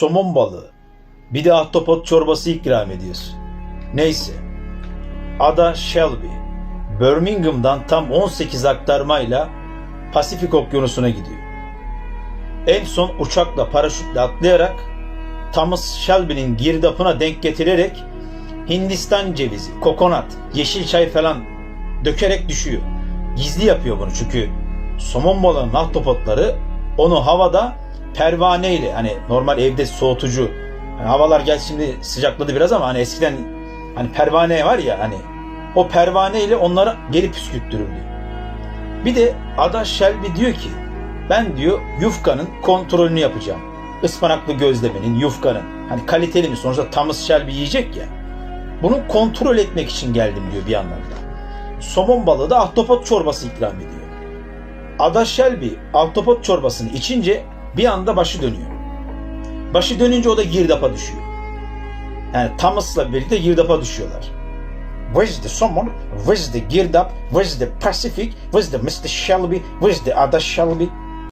somon balığı, bir de ahtapot çorbası ikram ediyorsun. Neyse. Ada Shelby, Birmingham'dan tam 18 aktarmayla Pasifik Okyanusu'na gidiyor. En son uçakla paraşütle atlayarak Thomas Shelby'nin girdapına denk getirilerek Hindistan cevizi, kokonat, yeşil çay falan dökerek düşüyor. Gizli yapıyor bunu çünkü somon balığının ahtapotları onu havada pervaneyle hani normal evde soğutucu hani havalar gel şimdi sıcakladı biraz ama hani eskiden hani pervane var ya hani o pervaneyle onları geri püskürttürür diyor. Bir de Ada Shelby diyor ki ben diyor yufkanın kontrolünü yapacağım. Ispanaklı gözlemenin, yufkanın. Hani kaliteli mi? Sonuçta Thomas Shelby yiyecek ya. Bunu kontrol etmek için geldim diyor bir yandan da. Somon balığı da ahtapot çorbası ikram ediyor. Ada Shelby ahtapot çorbasını içince bir anda başı dönüyor. Başı dönünce o da girdapa düşüyor. Yani Thomas'la birlikte girdapa düşüyorlar. Where's the someone? Where's the girdap? Where's the Pacific? Where's the Mr. Shelby? Where's the Ada Shelby?